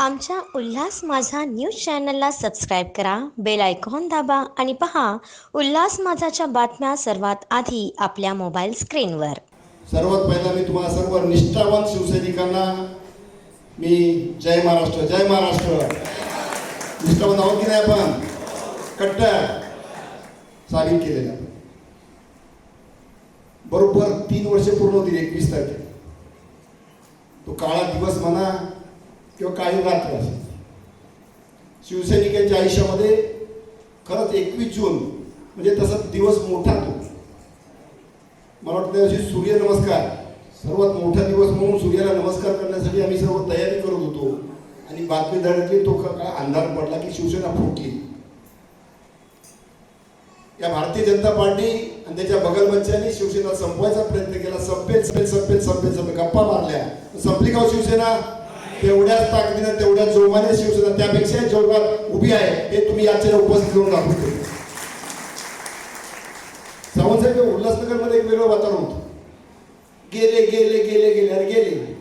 आमच्या उल्हास माझा न्यूज चॅनलला सबस्क्राईब करा बेल आयकॉन दाबा आणि पहा उल्हास माझाच्या बातम्या सर्वात आधी आपल्या मोबाईल स्क्रीनवर. सर्वात पहिला मी तुम्हाला सर्व निष्ठावान शिवसैनिकांना मी जय महाराष्ट्र जय महाराष्ट्र. निष्ठावान आहोत की नाही आपण? कट्टर साबित केलेला. बरोबर तीन वर्ष पूर्ण होतील एकवीस तारखे तो काळा दिवस म्हणा किंवा काही रात्र असेल शिवसैनिकांच्या आयुष्यामध्ये खरंच एकवीस जून म्हणजे तसा दिवस मोठा तो. मला वाटतं त्या दिवशी सूर्य नमस्कार सर्वात मोठा दिवस म्हणून सूर्याला नमस्कार करण्यासाठी आम्ही सर्व तयारी करत होतो. आणि बातमी धडकली तो का काय अंधार पडला की शिवसेना फुटली. या भारतीय जनता पार्टी आणि त्याच्या बगलबच्च्यांनी शिवसेना संपवायचा प्रयत्न केला. संपेल संपेल संपेल संपेल संपेल गप्पा मारल्या. संपली का हो शिवसेना? तेवढ्याच ताकदीनं तेवढ्या जोमाने शिवसेना त्यापेक्षा जोरात उभी आहे हे तुम्ही याच्या उपस्थित करून दाखवतो सावंतसाहेब उल्हासनगरमध्ये एक वेगळं वातावरण होतं. गेले गेले गेले गेले अरे गेले.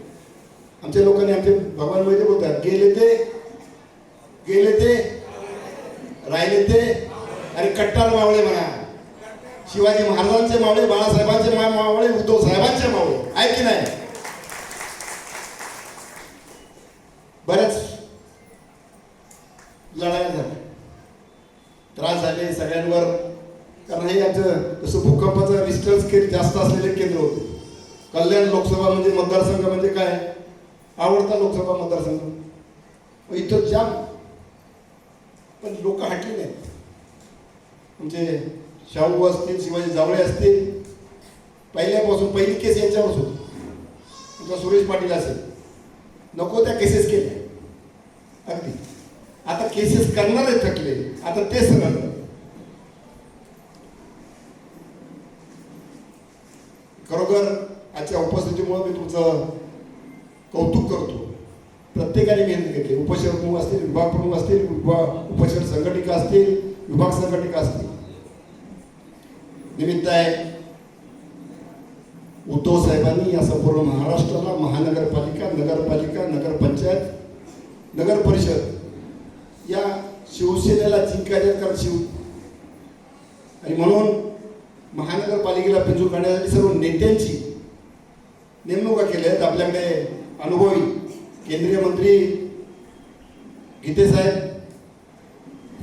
आमच्या लोकांनी आमचे भगवान वैद्य बोलतात गेले ते गेले ते राहिले ते आणि कट्टार मावळे म्हणा. शिवाजी महाराजांचे मावळे बाळासाहेबांचे मावळे उद्धव साहेबांचे मावळे. आहे की नाही? बऱ्याच लढाया झाल्या. त्रास झाले सगळ्यांवर. कारण हे आमचं जसं भूकंपाचं रिस्टर स्केल जास्त असलेले केंद्र होते. कल्याण लोकसभा म्हणजे मतदारसंघ म्हणजे काय? आवडता लोकसभा मतदारसंघ. इथं जाम पण लोक हटली नाहीत. म्हणजे शाहू असतील शिवाजी जावळे असतील पहिल्यापासून पहिली केस यांच्यावरच होती. तुमचा सुरेश पाटील असेल. नको त्या केसेस केल्या. अगदी आता केसेस करणारे थकले. आता ते सगळं. खरोखर आजच्या उपस्थितीमुळे मी तुमचं कौतुक करतो. प्रत्येकाने मेहनत घेतली. उपचार प्रमुख असतील विभाग प्रमुख असतील विभाग संघटिका असतील विभाग संघटिका असतील. निमित्त आहे उद्धव साहेबांनी या संपूर्ण महाराष्ट्राला महानगरपालिका नगरपालिका नगरपंचायत नगर परिषद या शिवसेनेला जिंकायच्या कारण शिव आणि म्हणून महानगरपालिकेला पिंजून काढण्यासाठी सर्व नेत्यांची नेमणुका केल्या आहेत. आपल्याकडे अनुभवी केंद्रीय मंत्री गीते साहेब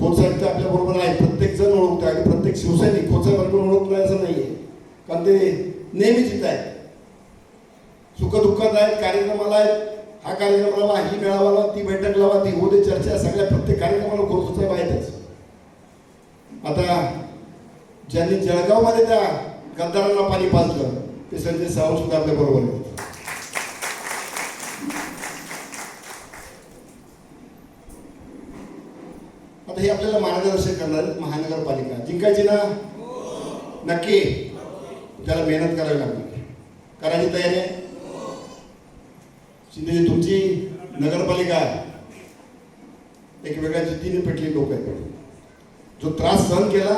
खोत साहेब तर आपल्याबरोबर आहे प्रत्येक जण ओळखतो आणि प्रत्येक शिवसैनिक खोतसाहेबांकडून साहेबांकडून असं नाही असं कारण ते नेहमीच इथं आहेत. सुखदुःखात आहेत कार्यक्रमाला आहेत. हा कार्यक्रम लावा ही मेळावा ती बैठक लावा ती होते चर्चा सगळ्या प्रत्येक कार्यक्रमाला खोत साहेब आहेतच. आता ज्यांनी जळगावमध्ये त्या गद्दारांना पाणी पाजलं ते संजय सावंत सुद्धा आपल्या बरोबर आहेत. आता हे आपल्याला मार्गदर्शन करणार महानगरपालिका. जिंकायची ना? नक्की. त्याला मेहनत करावी लागणार करायची तयारी आहे? शिंदेजी तुमची नगरपालिका एक वेगळ्या जिद्दीने पेटली लोक आहेत. जो त्रास सहन केला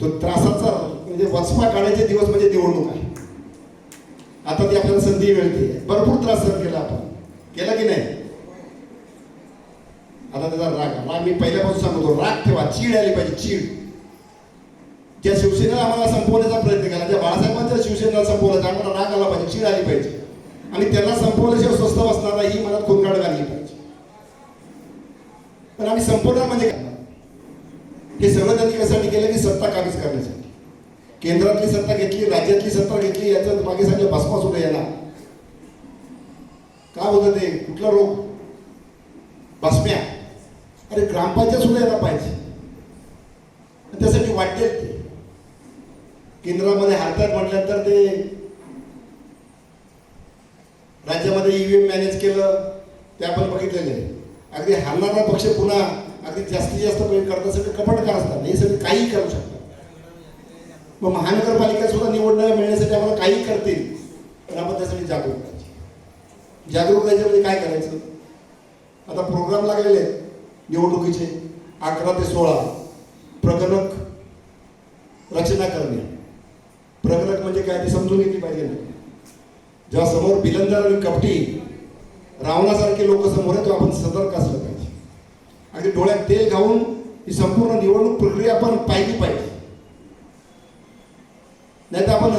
तो त्रासाचा म्हणजे वचपा काढायचे दिवस म्हणजे निवडणूक आहे. आता ती आपल्याला संधी मिळते. भरपूर त्रास सहन केला आपण. केला की नाही? आता त्याचा राग राग मी पहिल्यापासून सांगतो राग ठेवा. चीड आली पाहिजे चीड. ज्या शिवसेनेला आम्हाला संपवण्याचा प्रयत्न केला ज्या बाळासाहेबांच्या शिवसेनेला संपवण्याचा आम्हाला राग आला पाहिजे चीड आली पाहिजे. आणि त्यांना संपवल्याशिवाय स्वस्त बसणार ही मनात खोनकाड घालली पाहिजे पण आम्ही संपवणार म्हणजे काय? हे सगळं त्यांनी कशासाठी केलं? की सत्ता काबीज करण्यासाठी. केंद्रातली सत्ता घेतली राज्यातली सत्ता घेतली याचं मागे सांगितलं भस्मा सुद्धा येणार का होतं ते? कुठला रोग? भस्म्या. अरे ग्रामपंचायत सुद्धा यायला पाहिजे. त्यासाठी वाटते केंद्रामध्ये हरतात म्हटल्यानंतर ते राज्यामध्ये ईव्हीएम मॅनेज केलं ते आपण बघितलेलं आहे अगदी हरणारा पक्ष पुन्हा अगदी जास्तीत जास्त म्हणजे प्रयोग करण्यासाठी कपटकार असतात हे सगळे काहीही करू शकतात. मग महानगरपालिका सुद्धा निवडणं मिळण्यासाठी आम्हाला काही करतील पण आपण त्यासाठी जागरूक पाहिजे. जागरूक राहायचं म्हणजे काय करायचं? आता प्रोग्राम लागलेले आहेत निवडणुकीचे अकरा ते सोळा. प्रगणक रचना करणे प्रगणक म्हणजे काय ते समजून घेतली पाहिजे ना. जेव्हा समोर बिलंदर आणि कपटी रावणासारखे लोक समोर आहे तेव्हा आपण सतर्क असलं पाहिजे. अगदी डोळ्यात तेल घालून ही संपूर्ण निवडणूक प्रक्रिया आपण पाहिली पाहिजे. नाही तर आपण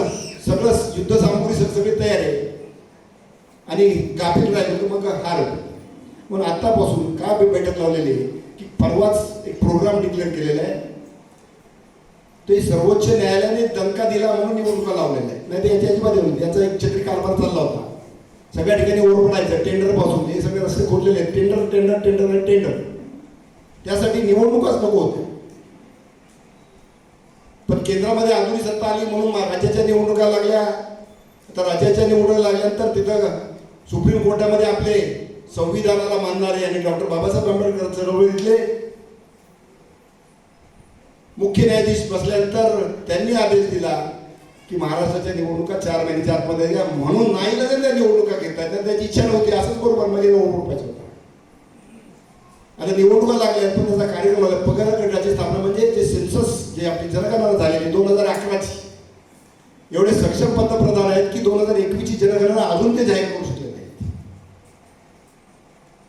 सगळं युद्ध सामग्री सगळी तयार आहे. आणि गाफील राहिलो तर मग हार. पण म्हणून आत्तापासून का बैठक लावलेली आहे? की परवाच एक प्रोग्राम डिक्लेअर केलेला आहे. ते सर्वोच्च न्यायालयाने दणका दिला म्हणून निवडणुका लावलेल्या आहेत. नाही तर याच्या अजिबात येऊन याचा एक छत्री कारभार चालला होता. सगळ्या ठिकाणी ओरपडायचं टेंडरपासून हे सगळे रस्ते खोदलेले आहेत. टेंडर टेंडर टेंडर आणि टेंडर त्यासाठी निवडणुकाच नको होते पण केंद्रामध्ये आधुनिक सत्ता आली म्हणून राज्याच्या निवडणुका लागल्या. तर राज्याच्या निवडणुका लागल्यानंतर तिथं सुप्रीम कोर्टामध्ये आपले संविधानाला मानणारे आणि डॉक्टर बाबासाहेब आंबेडकर चळवळीतले मुख्य न्यायाधीश बसल्यानंतर त्यांनी आदेश दिला की महाराष्ट्राच्या निवडणुका चार महिन्याच्या आतमध्ये घ्या म्हणून नाही लगेच त्या निवडणुका घेतात. तर त्याची इच्छा नव्हती. असंच बरोबर म्हणजे नऊ रुपयाचं होता. आता निवडणुका लागल्या पण त्याचा कार्यक्रम आला. पगार गटाची स्थापना म्हणजे जे सेन्सस जे आपली जनगणना झालेली दोन हजार अकराची. एवढे सक्षम पंतप्रधान आहेत की दोन हजार एकवीसची जनगणना अजून ते जाहीर करू शकले नाहीत.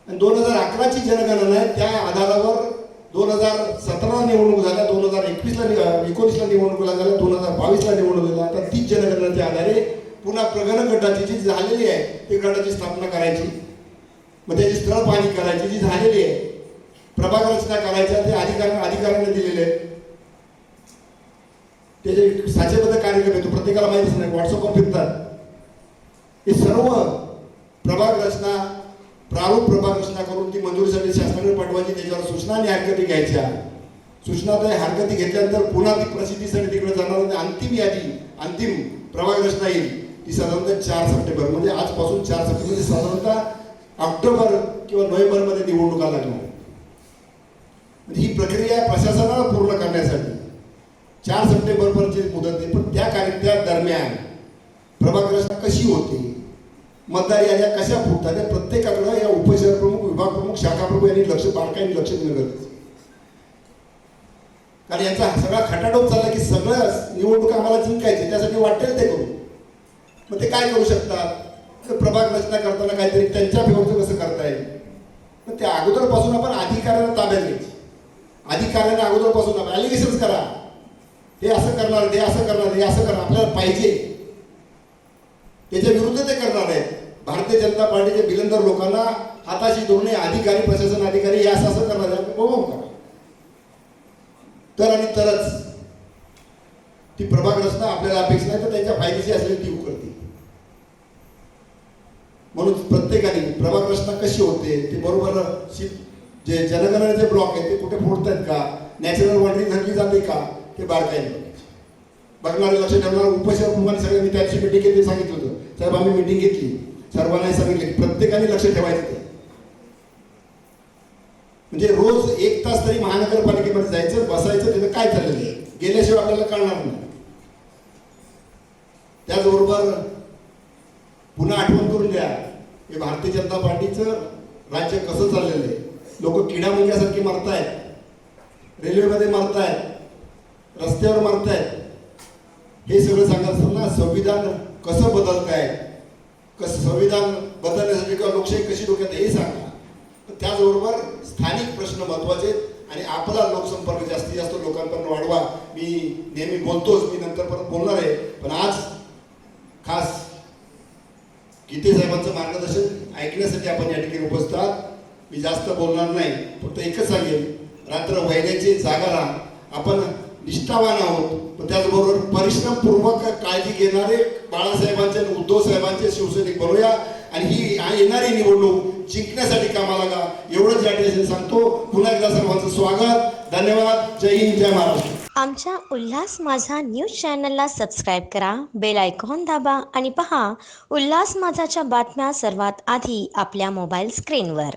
आणि दोन हजार अकराची जनगणना आहे त्या आधारावर दोन हजार सतरा निवडणूक झाल्या दोन हजार एकवीसला एकोणीसला निवडणुकीला झाल्या दोन हजार बावीसला निवडणूक झाल्या. आता तीच जनगणनेच्या आधारे पुन्हा प्रगण गटाची जी झालेली आहे ती गटाची स्थापना करायची. मग त्याची स्थळ पाहणी करायची जी झालेली आहे प्रभाग रचना करायच्या ते अधिकार अधिकाऱ्यांना दिलेले आहेत. त्याचे साचेबद्ध कार्यक्रम येतो प्रत्येकाला माहितीच नाही व्हॉट्सअपवर फिरतात. हे सर्व प्रभाग रचना प्रारूप प्रभाग रचना करून ती मंजुरीसाठी शासनाकडे पाठवायची त्याच्यावर सूचना आणि हरकती घ्यायच्या. सूचना त्या हरकती घेतल्यानंतर पुन्हा ती प्रसिद्धीसाठी तिकडे जाणार आणि अंतिम यादी अंतिम प्रभाग रचना येईल. ती साधारणतः चार सप्टेंबर म्हणजे आजपासून चार सप्टेंबर म्हणजे साधारणतः ऑक्टोबर किंवा नोव्हेंबरमध्ये निवडणुका लागणार म्हणजे ही प्रक्रिया प्रशासनाला पूर्ण करण्यासाठी. चार सप्टेंबरपर्यंतची मुदत आहे पण त्या कार्य त्या दरम्यान प्रभाग रचना कशी होते? मतदार याद्या कशा फुटतात? या प्रत्येकाकडं या उपशहर प्रमुख विभाग प्रमुख शाखा प्रमुख यांनी लक्ष बारकाईने लक्ष देणं गरजेचं कारण यांचा सगळा खटाटोप चालला की सगळं निवडणूक आम्हाला जिंकायची त्यासाठी वाटेल ते करू मग ते काय करू शकतात? प्रभाग रचना करताना काहीतरी त्यांच्या फेवरचं कसं करता येईल? मग त्या अगोदरपासून आपण अधिकाऱ्यांना ताब्यात घ्यायची. अधिकाऱ्यांना अगोदरपासून आपण ॲलिगेशन्स करा. हे असं करणार ते असं करणार हे असं करणार आपल्याला पाहिजे. त्याच्या विरुद्ध ते करणार आहेत. भारतीय जनता पार्टीचे बिलंदर लोकांना हाताशी धोरणे अधिकारी प्रशासन अधिकारी या असं असं करणार आहे तर आणि तरच ती प्रभाग रचना आपल्याला अपेक्षा नाही तर त्यांच्या फायद्याची असलेली ती करते म्हणून प्रत्येकाने प्रभाग रचना कशी होते ते बरोबर जे जनगणनेचे ब्लॉक आहेत ते कुठे फोडतायत का? नॅचरल वॉटरी धरली जाते का? ते बारकाईने बघायचे. बघणारे लक्ष ठेवणार उपशहर सगळं सगळ्यांनी त्या दिवशी मिटिंग घेतली सांगितलं होतं. साहेब आम्ही मिटिंग घेतली. सर्वांना सांगितले. प्रत्येकाने लक्ष ठेवायचं ते. म्हणजे रोज एक तास तरी महानगरपालिकेमध्ये जायचं बसायचं तिथं काय चाललेलं आहे? गेल्याशिवाय आपल्याला कळणार नाही. त्याचबरोबर पुन्हा आठवण करून द्या हे भारतीय जनता पार्टीचं राज्य कसं चाललेलं आहे? लोक किडा मुंग्यासारखी मरतायत. रेल्वेमध्ये मरतायत. रस्त्यावर मरतायत. हे सगळं सांगत असताना संविधान कसं बदलताय कसं संविधान बदलण्यासाठी किंवा लोकशाही कशी डोक्यात हे सांगा. पण त्याचबरोबर स्थानिक प्रश्न महत्त्वाचे आहेत आणि आपला लोकसंपर्क जास्तीत जास्त लोकांपर्यंत वाढवा. मी नेहमी बोलतोच मी नंतर परत बोलणार आहे. पण आज खास गीते साहेबांचं मार्गदर्शन ऐकण्यासाठी आपण या ठिकाणी उपस्थित मी जास्त बोलणार नाही फक्त एकच सांगेन. रात्र वैऱ्याची जागा राहा. आपण निष्ठावान आहोत. त्याचबरोबर परिश्रमपूर्वक काळजी घेणारे बाळासाहेबांचे आणि उद्धव साहेबांचे शिवसैनिक बनूया. आणि ही येणारी निवडणूक जिंकण्यासाठी कामाला का एवढंच या ठिकाणी सांगतो. पुन्हा एकदा सर्वांचं स्वागत. धन्यवाद. जय हिंद जय महाराष्ट्र. आमच्या उल्हास माझा न्यूज चॅनलला सबस्क्राईब करा बेल आयकॉन दाबा आणि पहा उल्हास माझाच्या बातम्या सर्वात आधी आपल्या मोबाईल स्क्रीनवर.